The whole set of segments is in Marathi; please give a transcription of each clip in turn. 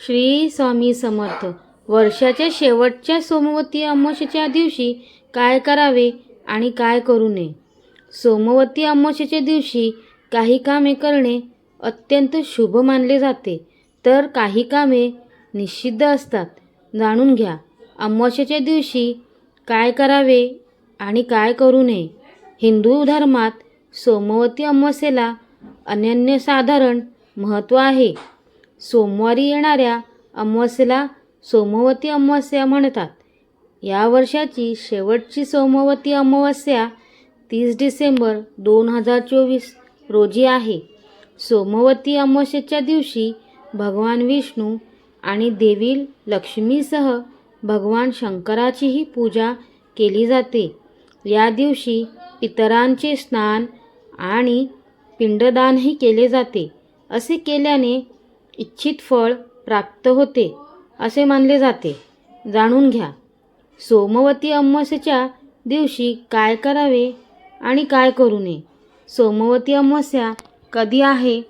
श्री स्वामी समर्थ. वर्षाच्या शेवटच्या सोमवती अमावस्येच्या दिवशी काय करावे आणि काय करू नये? सोमवती अमावस्येच्या दिवशी काही कामे करणे अत्यंत शुभ मानले जाते. तर काही कामे निषिद्ध असतात. जाणून घ्या अमावस्येच्या दिवशी काय करावे आणि काय करू नये? हिंदू धर्मात सोमवती अमावस्येला अनन्यसाधारण महत्त्व आहे. सोमवारी येणाऱ्या अमावस्येला सोमवती अमावस्या म्हणतात. या वर्षाची शेवटची सोमवती अमावस्या तीस डिसेंबर दोन हजार चोवीस रोजी आहे. सोमवती अमावस्येच्या दिवशी भगवान विष्णू आणि देवी लक्ष्मीसह भगवान शंकराचीही पूजा केली जाते. या दिवशी पितरांचे स्नान आणि पिंडदानही केले जाते. असे केल्याने इच्छित फळ प्राप्त होते असे मानले जाते. जाणून घ्या सोमवती अमावस्येच्या दिवशी काय करावे आणि काय करू नये? सोमवती अमावस्या कधी आहे?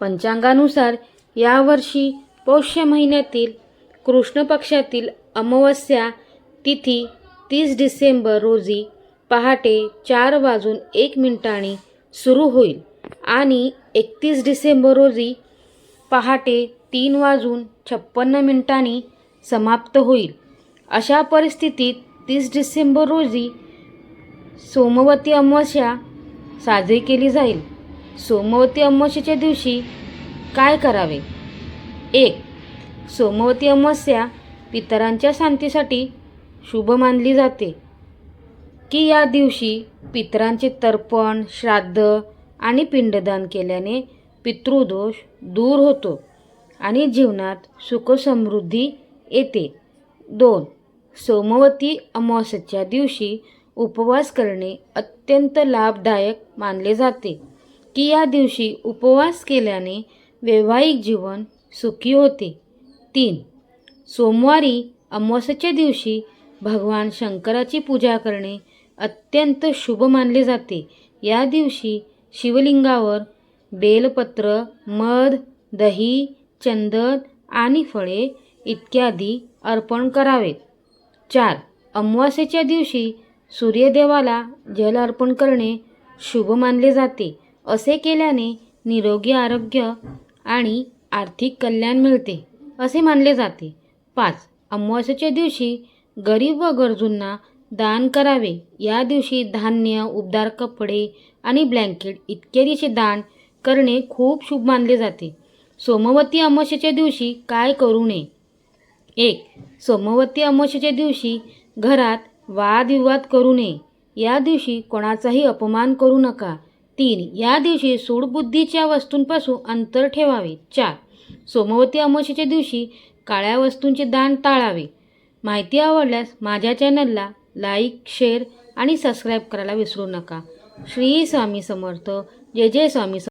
पंचांगानुसार यावर्षी पौष्य महिन्यातील कृष्ण पक्षातील अमावस्या तिथी तीस डिसेंबर रोजी पहाटे चार वाजून एक मिनिटांनी सुरू होईल आणि एकतीस डिसेंबर रोजी पहाटे तीन वाजून छप्पन्न मिनिटांनी समाप्त होईल. अशा परिस्थितीत तीस डिसेंबर रोजी सोमवती अमावस्या साजरी केली जाईल. सोमवती अमावस्येच्या दिवशी काय करावे? एक सोमवती अमावस्या पितरांच्या शांतीसाठी शुभ मानली जाते. की या दिवशी पितरांचे तर्पण श्राद्ध आणि पिंडदान केल्याने पितृदोष दूर होतो आणि जीवनात सुखसमृद्धी येते. दोन सोमवती अमावस्याच्या दिवशी उपवास करणे अत्यंत लाभदायक मानले जाते. की या दिवशी उपवास केल्याने वैवाहिक जीवन सुखी होते. तीन सोमवारी अमावस्याच्या दिवशी भगवान शंकराची पूजा करणे अत्यंत शुभ मानले जाते. या दिवशी शिवलिंगावर बेलपत्र मध दही चंदन आणि फळे इत्यादी अर्पण करावेत. चार अमावास्येच्या दिवशी सूर्यदेवाला जल अर्पण करणे शुभ मानले जाते. असे केल्याने निरोगी आरोग्य आणि आर्थिक कल्याण मिळते असे मानले जाते. पाच अमावास्येच्या दिवशी गरीब व गरजूंना दान करावे. या दिवशी धान्य उबदार कपडे आणि ब्लँकेट इत्यादीचे दान करणे खूप शुभ मानले जाते. सोमवती अमावस्येच्या दिवशी काय करू नये? एक सोमवती अमावस्येच्या दिवशी घरात वादविवाद करू नये. या दिवशी कोणाचाही अपमान करू नका. तीन या दिवशी सूडबुद्धीच्या वस्तूंपासून अंतर ठेवावे. चार सोमवती अमावस्येच्या दिवशी काळ्या वस्तूंचे दान टाळावे. माहिती आवडल्यास माझ्या चॅनलला लाईक शेअर आणि सबस्क्राईब करायला विसरू नका. श्री स्वामी समर्थ. जय जय स्वामी समर्थ